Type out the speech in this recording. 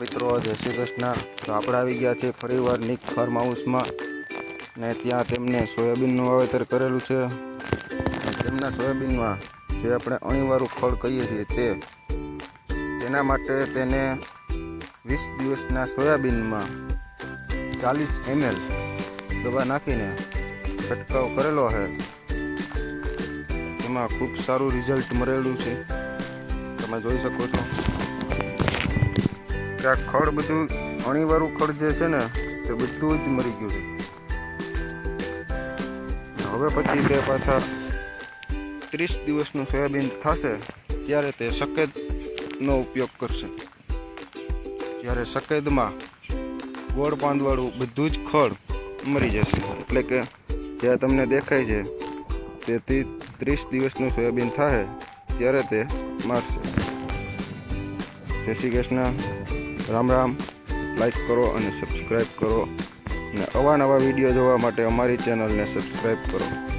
મિત્રો, જય શ્રી કૃષ્ણ. તો આપણે આવી ગયા છે ફરીવાર નિક ફાર્મ હાઉસમાં ને ત્યાં તેમને સોયાબીનનું વાવેતર કરેલું છે. તેમના સોયાબીનમાં જે આપણે અણીવાળું ફળ કહીએ છીએ તે, તેના માટે તેને વીસ દિવસના સોયાબીનમાં ચાલીસ એમએલ દવા નાખીને છંટકાવ કરેલો છે. એમાં ખૂબ સારું રિઝલ્ટ મળેલું છે. તમે જોઈ શકો છો. કે આ ખડ બધું અણીવાળું ખડ જે છે ને, તે બધું જ મરી ગયું છે. હવે પછી તે પાછા ત્રીસ દિવસનું સોયાબીન થશે, ત્યારે તે સફેદનો ઉપયોગ કરશે. જ્યારે સફેદમાં ગોળ પાંદવાળું બધું જ ખડ મરી જશે. એટલે કે જે તમને દેખાય છે તેથી ત્રીસ દિવસનું સોયાબીન થાય ત્યારે તે મારશે. જય શ્રી કૃષ્ણ. રામ રામ. લાઈક કરો અને સબસ્ક્રાઈબ કરો. અને અવાનવા વીડિયો જોવા માટે અમારી ચેનલને સબસ્ક્રાઈબ કરો.